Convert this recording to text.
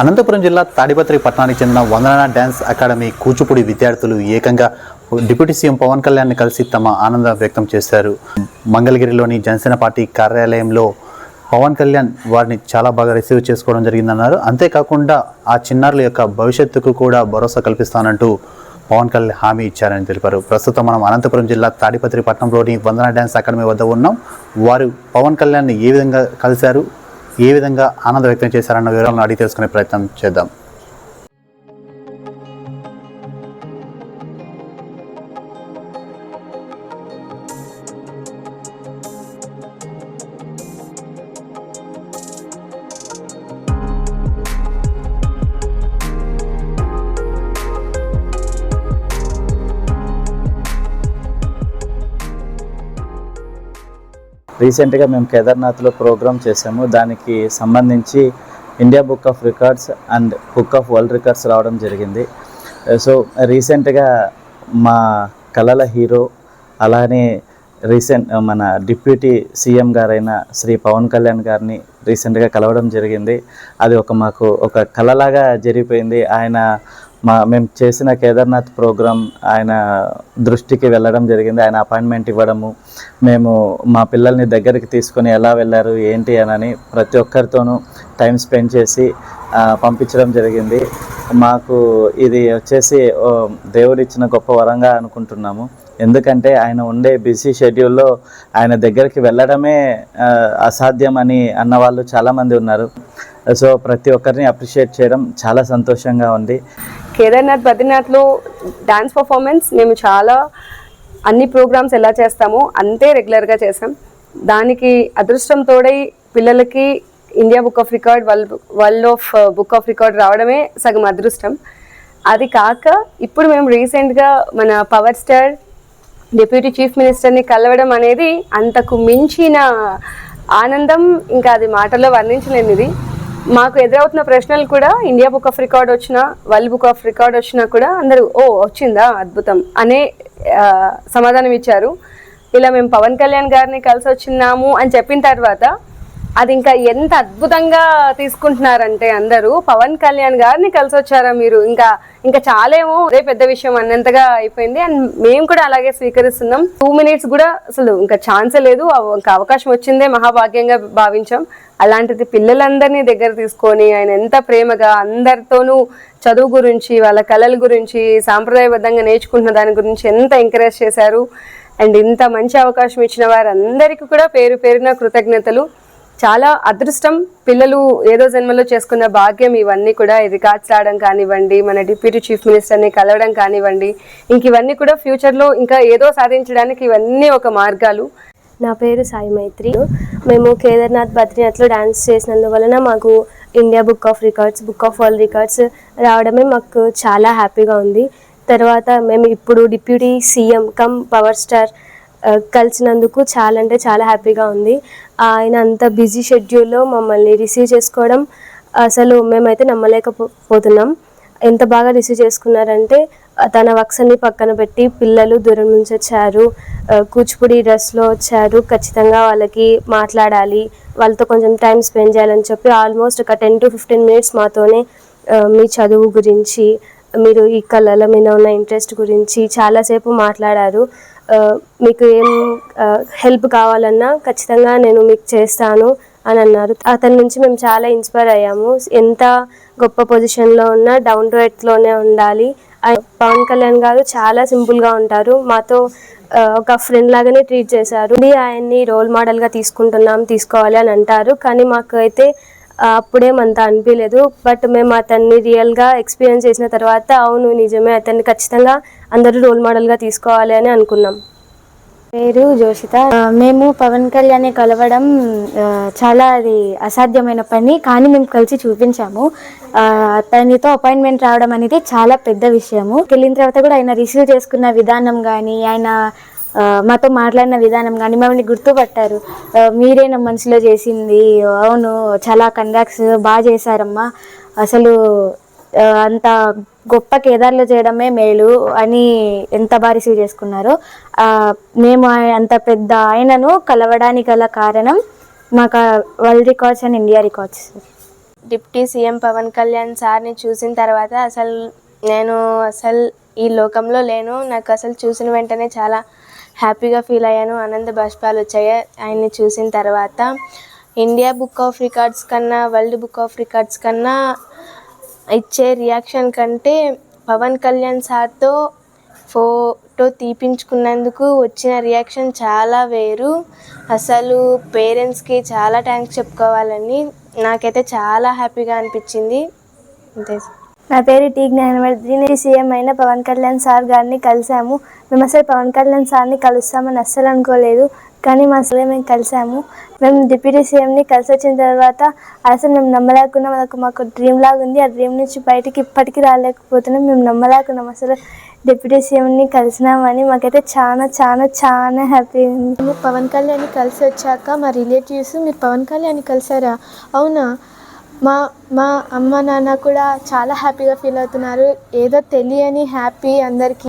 అనంతపురం జిల్లా తాడిపత్రి పట్టణానికి చెందిన వందన డ్యాన్స్ అకాడమీ కూచిపూడి విద్యార్థులు ఏకంగా డిప్యూటీ సీఎం పవన్ కళ్యాణ్ని కలిసి తమ ఆనందం వ్యక్తం చేశారు. మంగళగిరిలోని జనసేన పార్టీ కార్యాలయంలో పవన్ కళ్యాణ్ వారిని చాలా బాగా రిసీవ్ చేసుకోవడం జరిగిందన్నారు. అంతేకాకుండా ఆ చిన్నారుల యొక్క భవిష్యత్తుకు కూడా భరోసా కల్పిస్తానంటూ పవన్ కళ్యాణ్ హామీ ఇచ్చారని తెలిపారు. ప్రస్తుతం మనం అనంతపురం జిల్లా తాడిపత్రి పట్టణంలోని వందన డ్యాన్స్ అకాడమీ వద్ద ఉన్నాం. వారు పవన్ కళ్యాణ్ని ఏ విధంగా కలిశారు? ఏ విధంగా ఆనందం వ్యక్తం చేశారన్న వివరాలను అడిగి తెలుసుకునే ప్రయత్నం చేద్దాం. రీసెంట్గా మేము కేదార్నాథ్లో ప్రోగ్రామ్ చేసాము దానికి సంబంధించి India book of records and book of world records రావడం జరిగింది. సో రీసెంట్గా మా కళల హీరో అలానే రీసెంట్ మన డిప్యూటీ సీఎం గారైన శ్రీ పవన్ కళ్యాణ్ గారిని రీసెంట్గా కలవడం జరిగింది. అది ఒక మాకు ఒక కళలాగా జరిగిపోయింది. ఆయన మా మేము చేసిన కేదార్నాథ్ ప్రోగ్రామ్ ఆయన దృష్టికి వెళ్ళడం జరిగింది. ఆయన అపాయింట్మెంట్ ఇవ్వడము మేము మా పిల్లల్ని దగ్గరికి తీసుకొని ఎలా వెళ్ళారు ఏంటి అని ప్రతి ఒక్కరితోనూ టైం స్పెండ్ చేసి పంపించడం జరిగింది. మాకు ఇది వచ్చేసి దేవుడిచ్చిన గొప్ప వరంగా అనుకుంటున్నాము. ఎందుకంటే ఆయన ఉండే బిజీ షెడ్యూల్లో ఆయన దగ్గరికి వెళ్ళడమే అసాధ్యం అని అన్న వాళ్ళు చాలామంది ఉన్నారు. సో ప్రతి ఒక్కరిని అప్రిషియేట్ చేయడం చాలా సంతోషంగా ఉంది. కేదార్నాథ్ బద్రీనాథ్లో డ్యాన్స్ పర్ఫార్మెన్స్ మేము చాలా అన్ని ప్రోగ్రామ్స్ ఎలా చేస్తామో అంతే రెగ్యులర్గా చేసాం దానికి అదృష్టం తోడై పిల్లలకి India book of record world world of book of record రావడమే సగం అదృష్టం. అది కాక ఇప్పుడు మేము రీసెంట్గా మన పవర్ స్టార్ డిప్యూటీ చీఫ్ మినిస్టర్ని కలవడం అనేది అంతకు మించిన ఆనందం ఇంకా అది మాటల్లో వర్ణించలేనిది. మాకు ఎదురవుతున్న ప్రశ్నలు కూడా ఇండియా బుక్ ఆఫ్ రికార్డ్ వచ్చినా వరల్డ్ బుక్ ఆఫ్ రికార్డ్ వచ్చినా కూడా అందరూ ఓ వచ్చిందా అద్భుతం అనే సమాధానం ఇచ్చారు. ఇలా మేము పవన్ కళ్యాణ్ గారిని కలిసి వచ్చినాము అని చెప్పిన తర్వాత అది ఇంకా ఎంత అద్భుతంగా తీసుకుంటున్నారంటే అందరూ. పవన్ కళ్యాణ్ గారిని కలిసి వచ్చారా మీరు? ఇంకా ఇంకా చాలేమో అదే పెద్ద విషయం అన్నంతగా అయిపోయింది. అండ్ మేము కూడా అలాగే స్వీకరిస్తున్నాం. టూ మినిట్స్ కూడా అసలు ఇంకా ఛాన్సే లేదు. ఇంకా అవకాశం వచ్చిందే మహాభాగ్యంగా భావించాం. అలాంటిది పిల్లలందరినీ దగ్గర తీసుకొని ఆయన ఎంత ప్రేమగా అందరితోనూ చదువు గురించి వాళ్ళ కళల గురించి సాంప్రదాయబద్ధంగా నేర్చుకుంటున్న దాని గురించి ఎంత ఎంకరేజ్ చేశారు. అండ్ ఇంత మంచి అవకాశం ఇచ్చిన వారందరికీ కూడా పేరు పేరున కృతజ్ఞతలు. చాలా అదృష్టం. పిల్లలు ఏదో జన్మలో చేసుకున్న భాగ్యం ఇవన్నీ కూడా ఇది రికార్డ్స్ రావడం కానివ్వండి మన డిప్యూటీ చీఫ్ మినిస్టర్ని కలవడం కానివ్వండి. ఇంక ఇవన్నీ కూడా ఫ్యూచర్లో ఇంకా ఏదో సాధించడానికి ఇవన్నీ ఒక మార్గాలు. నా పేరు సాయి మైత్రి. మేము కేదార్నాథ్ బద్రీనాథ్లో డాన్స్ చేసినందువలన మాకు India book of records book of world records రావడమే మాకు చాలా హ్యాపీగా ఉంది. తర్వాత మేము ఇప్పుడు deputy CM cum power star కలిసినందుకు చాలా అంటే చాలా హ్యాపీగా ఉంది. ఆయన అంత బిజీ షెడ్యూల్లో మమ్మల్ని రిసీవ్ చేసుకోవడం అసలు మేమైతే నమ్మలేకపోతున్నాం. ఎంత బాగా రిసీవ్ చేసుకున్నారంటే తన వర్క్స్ పక్కన పెట్టి పిల్లలు దూరం నుంచి వచ్చారు కూచిపూడి డ్రెస్లో వచ్చారు ఖచ్చితంగా వాళ్ళకి మాట్లాడాలి వాళ్ళతో కొంచెం టైం స్పెండ్ చేయాలని చెప్పి ఆల్మోస్ట్ ఒక టెన్ టు ఫిఫ్టీన్ మినిట్స్ మాతోనే మీ చదువు గురించి మీరు ఈ కళల మీద ఉన్న ఇంట్రెస్ట్ గురించి చాలాసేపు మాట్లాడారు. మీకు ఏం హెల్ప్ కావాలన్నా ఖచ్చితంగా నేను మీకు చేస్తాను అని అన్నారు. అతని నుంచి మేము చాలా ఇన్స్పైర్ అయ్యాము. ఎంత గొప్ప పొజిషన్లో ఉన్నా డౌన్ టు ఎర్త్లోనే ఉండాలి. పవన్ కళ్యాణ్ గారు చాలా సింపుల్గా ఉంటారు. మాతో ఒక ఫ్రెండ్ లాగానే ట్రీట్ చేశారు. ఇది ఆయన్ని రోల్ మోడల్గా తీసుకుంటున్నాం తీసుకోవాలి అని అంటారు. కానీ మాకు అయితే ఆ, అప్పుడేమంత అనిపించలేదు బట్ మేము అతన్ని రియల్గా ఎక్స్పీరియన్స్ చేసిన తర్వాత అవును నిజమే. అతన్ని ఖచ్చితంగా అందరూ రోల్ మోడల్గా తీసుకోవాలి అని అనుకున్నాం. పేరు జోషిత. మేము పవన్ కళ్యాణ్ కలవడం చాలా అది అసాధ్యమైన పని కానీ మేము కలిసి చూపించాము. అతనితో అపాయింట్మెంట్ రావడం అనేది చాలా పెద్ద విషయము. వెళ్ళిన తర్వాత కూడా ఆయన రిసీవ్ చేసుకున్న విధానం కానీ ఆయన మాతో మాట్లాడిన విధానం కానీ మమ్మల్ని గుర్తుపట్టారు. మీరే నా మనసులో చేసింది? అవును చాలా కండక్ట్స్ బాగా చేశారమ్మా. అసలు అంత గొప్ప కేదార్లు చేయడమే మేలు అని ఎంత బాగా రిసీవ్ చేసుకున్నారో. మేము అంత పెద్ద ఆయనను కలవడానికి గల కారణం మాకు world records and India records deputy CM Pawan Kalyan సార్ని చూసిన తర్వాత అసలు నేను అసలు ఈ లోకంలో లేను. నాకు అసలు చూసిన వెంటనే చాలా హ్యాపీగా ఫీల్ అయ్యాను. ఆనంద బాష్పాలు వచ్చాయి ఆయన్ని చూసిన తర్వాత. ఇండియా బుక్ ఆఫ్ రికార్డ్స్ కన్నా వరల్డ్ బుక్ ఆఫ్ రికార్డ్స్ కన్నా ఇచ్చే రియాక్షన్ కంటే పవన్ కళ్యాణ్ సార్తో ఫోటో తీపించుకున్నందుకు వచ్చిన రియాక్షన్ చాలా వేరు. అసలు పేరెంట్స్కి చాలా థ్యాంక్స్ చెప్పుకోవాలని నాకైతే చాలా హ్యాపీగా అనిపించింది. అంతే సార్. నా పేరు టీ జ్ఞానవర్ధిని. సీఎం అయిన పవన్ కళ్యాణ్ సార్ గారిని కలిసాము మేము అసలు పవన్ కళ్యాణ్ సార్ని కలుస్తామని అస్సలు అనుకోలేదు. కానీ మా అసలే మేము కలిసాము. మేము డిప్యూటీ సీఎంని కలిసి వచ్చిన తర్వాత అసలు మేము నమ్మలేకున్నాం అదొక మాకు డ్రీమ్ లాగా ఉంది. ఆ డ్రీమ్ నుంచి బయటికి ఇప్పటికీ రాలేకపోతున్నాం. మేము నమ్మలేకున్నాం. అసలు డిప్యూటీ సీఎంని కలిసినామని మాకైతే చాలా చాలా చాలా హ్యాపీ ఉంది. మేము పవన్ కళ్యాణ్ని కలిసి వచ్చాక మా రిలేటివ్స్ మీరు పవన్ కళ్యాణ్ కలిసారా? అవునా? మా మా అమ్మ నాన్న కూడా చాలా హ్యాపీగా ఫీల్ అవుతున్నారు. ఏదో తెలియని హ్యాపీ అందరికీ.